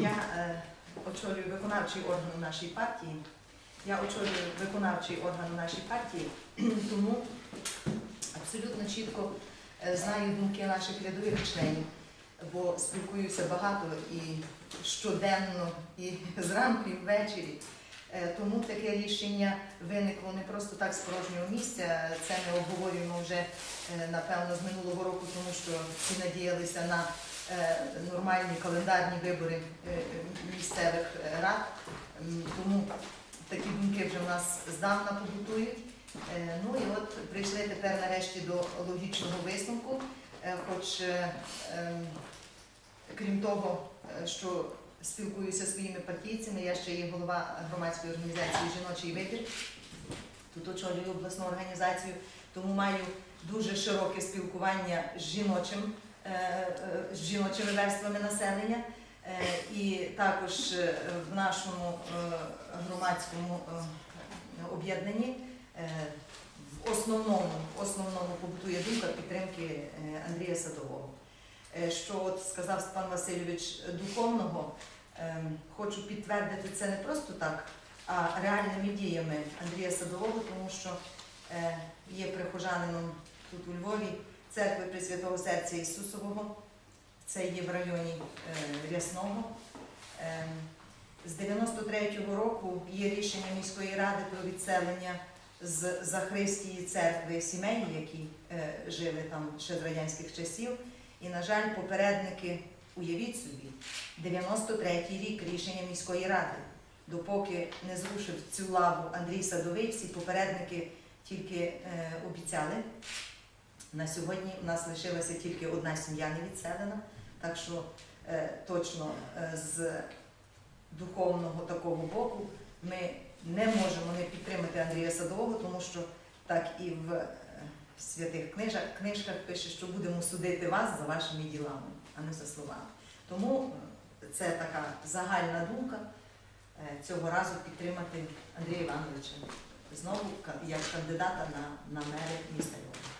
Я е, очолюю виконавчий орган у нашій партії. Я очолюю виконавчий орган у нашій партії, тому абсолютно чітко е, знаю думки наших рядових членів, бо спілкуюся багато і щоденно, і зранку, і ввечері. Е, Тому таке рішення виникло не просто так з порожнього місця. Це ми обговорюємо вже е, напевно з минулого року, тому що всі надіялися на нормальні календарні вибори е, е, місцевих е, рад. Тому такі думки вже в нас здавна побутують. Е, Ну і от прийшли тепер нарешті до логічного висновку, Е, хоч е, ем, крім того, е, що спілкуюся зі своїми партійцями, я ще є голова громадської організації Жіночий вибір. Тут очолюю обласну організацію, тому маю дуже широке спілкування з жіночим, е, е, з жіночими верствами населення. Е, І також е, в нашому е, громадському е, об'єднанні е, в основному, в основному побутує думка підтримки е, Андрія Садового. Е, Що от сказав Степан Васильович духовного, е, хочу підтвердити це не просто так, а реальними діями Андрія Садового, тому що е, є прихожанином тут у Львові церкви Пресвятого Серця Ісусового. Це є в районі е, Рясного. Е, З 93-го року є рішення міської ради про відселення з Захристії церкви сімей, які е, жили там ще з радянських часів. І, на жаль, попередники, уявіть собі, 93-й рік рішення міської ради. Допоки не зрушив цю лаву Андрій Садовий, всі попередники тільки е, обіцяли. На сьогодні в нас лишилася тільки одна сім'я не відселена, так що е, точно е, з духовного такого боку ми не можемо не підтримати Андрія Садового, тому що так і в е, святих книжах, книжках пише, що будемо судити вас за вашими ділами, а не за словами. Тому е, це така загальна думка е, цього разу підтримати Андрія Івановича знову як кандидата на, на мери міста Львова.